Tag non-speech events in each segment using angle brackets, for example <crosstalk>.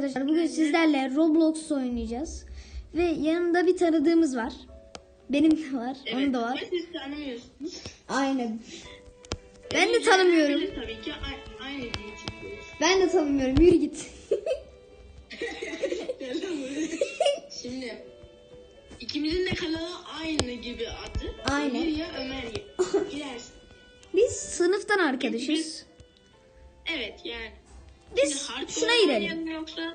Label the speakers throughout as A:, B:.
A: arkadaşlar bugün sizlerle Roblox oynayacağız. Ve yanımda bir tanıdığımız var. Benim de var, onun da var.
B: Siz tanımıyorsunuz.
A: Aynen. Ben de tanımıyorum.
B: Tabii ki aynı gibi.
A: Ben de tanımıyorum. Yürü git. <laughs>
B: Şimdi ikimizin de kanalı aynı gibi adı.
A: Aynen.
B: Ömer ya Ömer ya. <laughs> Girersin.
A: Biz sınıftan arkadaşız.
B: Evet yani.
A: Biz
B: hardcore
A: şuna girelim.
B: oynayalım Yoksa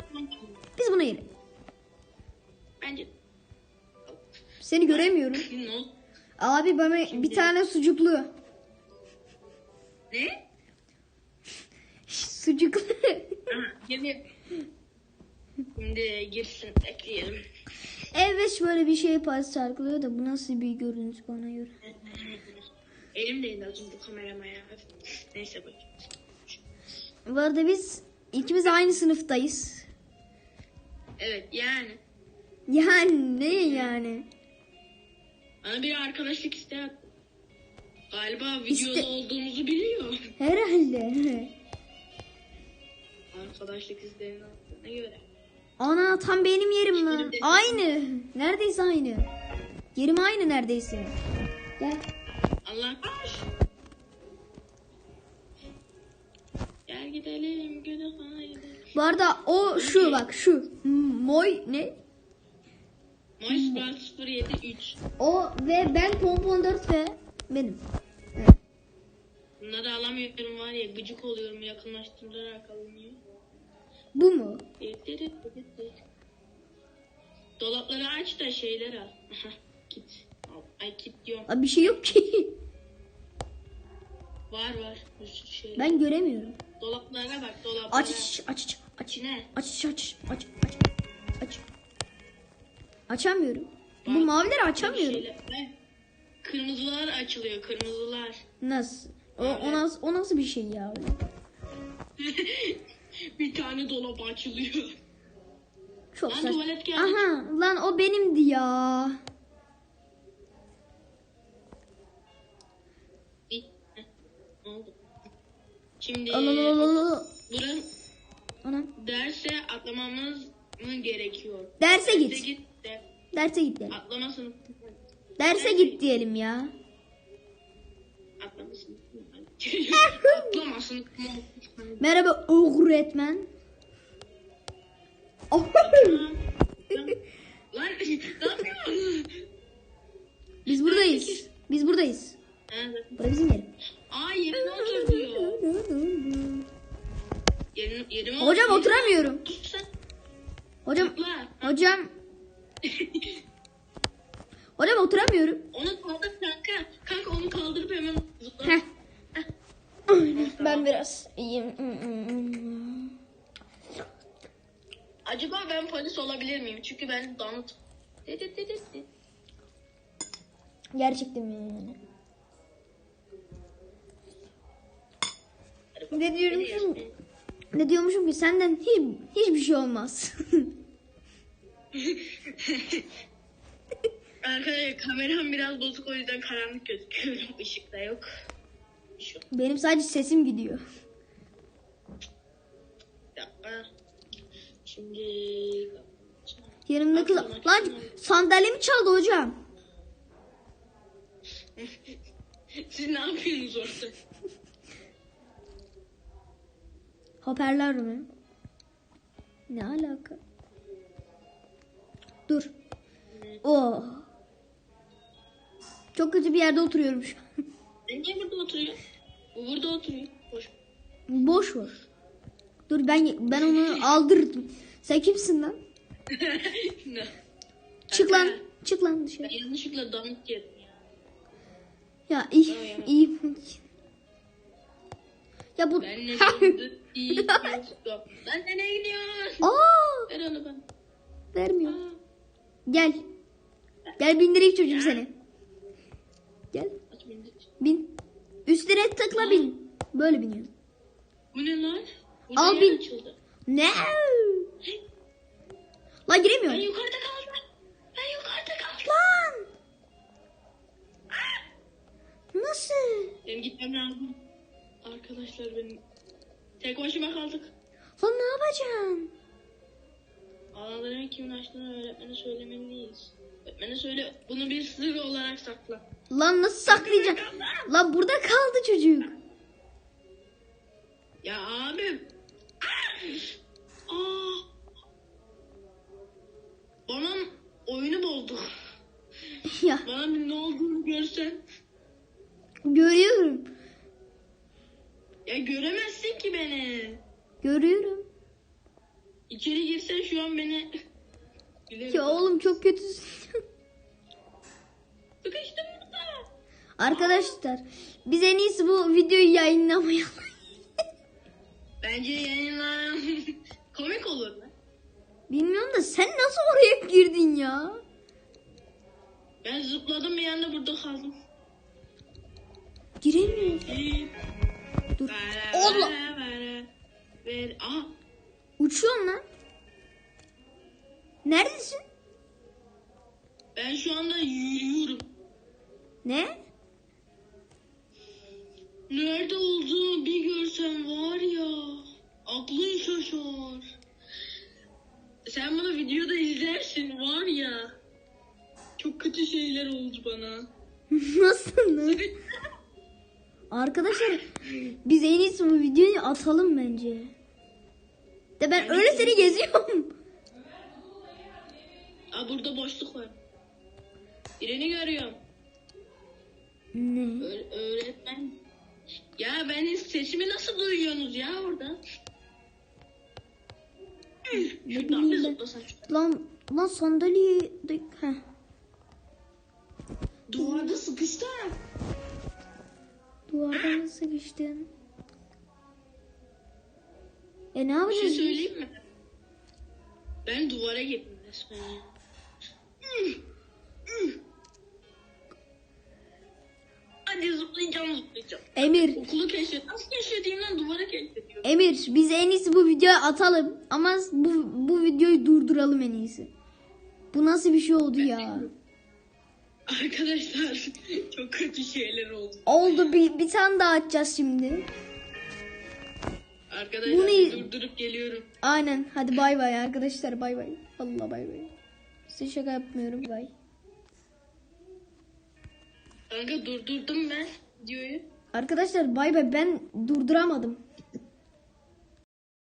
A: Biz buna girelim.
B: bence
A: Seni göremiyorum.
B: ne oldu?
A: Abi bana bir tane sucuklu.
B: Ne?
A: Sucuklu.
B: Aha, Şimdi Şimdi girsin ekleyelim.
A: evet şöyle bir şey pas çarpılıyor da bu nasıl bir görüntü bana göre.
B: Elimdeydi az önce kamerama ya. Neyse bak.
A: Bu arada biz ikimiz aynı sınıftayız.
B: Evet yani.
A: Yani ne yani?
B: Bana bir arkadaşlık attı. Galiba videoda
A: İste-
B: olduğumuzu biliyor.
A: Herhalde. <laughs>
B: Arkadaşlık isteğini attığına göre.
A: Ana tam benim yerim lan.
B: Benim
A: Aynı. Neredeyse aynı. Yerim aynı neredeyse. Gel.
B: Allah koş. Gidelim Gülhan'a gidelim.
A: Bu arada o şu bak şu. Moy ne?
B: Var 073.
A: O ve ben pompon 4 ve benim.
B: Bunları alamıyorum var ya gıcık oluyorum yakınlaştırarak alınıyor.
A: Bu mu?
B: Dolapları aç da şeyler al. <laughs> Al. Ay kit diyorum.
A: Aa, bir şey yok ki.
B: Var var. Bir sürü şey.
A: ben göremiyorum.
B: Dolaplara bak dolaplara.
A: Aç aç aç aç.
B: İçine.
A: Aç aç aç aç aç. Açamıyorum. Bu
B: Bak,
A: mavileri açamıyorum.
B: Şeyler- Ne? Kırmızılar açılıyor kırmızılar.
A: Nasıl? O, o, nasıl, o nasıl bir şey ya? <laughs>
B: bir tane dolap açılıyor.
A: Çok
B: Lan
A: saçma.
B: tuvalet geldi.
A: Aha lan o benimdi ya.
B: Bir- Heh, ne oldu? Şimdi buranın
A: Anam.
B: derse atlamamız mı gerekiyor?
A: Derse
B: Derse
A: git.
B: git de
A: Derse git diyelim.
B: atlamasın.
A: Derse git diyelim ya.
B: Atlamasın. <laughs> Atlamasın.
A: Merhaba öğretmen. <laughs>
B: Lan?
A: Biz buradayız. Biz buradayız. Burası bizim yerim. Hocam
B: otur.
A: oturamıyorum. Hocam hocam <laughs> hocam oturamıyorum.
B: Onu kaldır kanka. Kanka onu kaldırıp hemen zıpla.
A: Heh. Ben biraz iyiyim.
B: Acaba ben polis olabilir miyim? Çünkü ben dedi.
A: Gerçekten mi yani? Ne diyormuşum? Ne diyormuşum ki senden hiç, hiçbir şey olmaz. <laughs>
B: Arkadaşlar kameram biraz bozuk o yüzden karanlık gözüküyor. <laughs> Işık da yok. Şu
A: Benim sadece sesim gidiyor.
B: dakika. Şimdi
A: Yanımda kız... Lan sandalyemi çaldı hocam. <laughs>
B: siz ne yapıyorsunuz orada?
A: Hoparlör mü? Ne alaka? Dur. Oh. Çok kötü bir yerde oturuyorum şu an.
B: Ben niye burada oturuyor? Bu burada oturuyor. Boş.
A: Boş ver. Dur ben ben onu aldırdım. Sen kimsin lan? <laughs> Çık lan. Çık lan dışarı.
B: Ben yanlışlıkla damık yedim ya.
A: Ya iyi. İyi. Ya bu...
B: Ben ne? İyi. Lan nereye gidiyorsun?
A: Aa,
B: Ver onu ben.
A: vermiyor.
B: Aa,
A: Gel. Gel bindireyim çocuğum seni. Gel. Bin. Üstüne tıkla bin. Böyle biniyorsun.
B: Bu ne lan? Burada
A: Al bin.
B: açıldı.
A: Ne? Lan
B: Ben
A: giremiyorum.
B: yukarıda kaldım. Ben yukarıda kaldım.
A: Lan. Nasıl?
B: Benim gitmem lazım. Arkadaşlar benim tek başıma kaldık.
A: Lan ne yapacaksın?
B: kimin açtığını öğretmene söylemeliyiz. Öğretmene söyle bunu bir sır olarak sakla.
A: Lan nasıl saklayacağım? Lan burada kaldı çocuk.
B: Ya abi. Aa. Bana oyunu bozdu.
A: ya
B: Bana ne olduğunu görsen.
A: görüyorum.
B: Ya göremezsin ki beni.
A: Görüyorum.
B: İçeri girsen şu an beni... Bilirim. <laughs>
A: Ya oğlum çok kötüsün. <laughs>
B: Sıkıştım burada.
A: Arkadaşlar biz en iyisi bu videoyu yayınlamayalım. <laughs>
B: Bence yayınlar komik olur mu?
A: Bilmiyorum da sen nasıl oraya girdin ya?
B: Ben zıpladım bir anda burada kaldım.
A: Giremiyorum. Dur.
B: ver,
A: Allah. Uçuyorsun lan. Neredesin?
B: ben şu anda yürüyorum.
A: Ne?
B: Nerede olduğunu bir görsen var ya. Aklın şaşar. Sen bunu videoda izlersin var ya. Çok kötü şeyler oldu bana. <laughs>
A: Nasıl? <laughs> Arkadaşlar biz en iyisi bu videoyu atalım bence. De ben öyle seni geziyorum.
B: Aa burada boşluk var. Birini görüyorum.
A: Ne?
B: Öğ- öğretmen. Ya benim sesimi nasıl duyuyorsunuz ya orada? Şuradan bir zıplasan.
A: Lan lan sandalye Heh.
B: Duvarda sıkıştı.
A: Duvardan sıkıştın. E ne
B: Bir şey
A: yapacağız?
B: söyleyeyim mi? Ben duvara gittim resmen. Hadi zıplayacağım zıplayacağım.
A: Emir,
B: Okulu keşfet. Nasıl keşfedeyim lan duvara keşfediyorum.
A: Emir biz en iyisi bu videoyu atalım ama bu bu videoyu durduralım en iyisi. Bu nasıl bir şey oldu ya?
B: Arkadaşlar <laughs> çok kötü şeyler oldu.
A: Oldu bir, bir tane daha açacağız şimdi.
B: Arkadaşlar
A: Bu ne?
B: durdurup geliyorum.
A: Aynen. Hadi bay bay arkadaşlar bay bay. Allah bay bay. Size şaka yapmıyorum bay.
B: Kanka durdurdum ben videoyu.
A: Arkadaşlar bay bay ben durduramadım.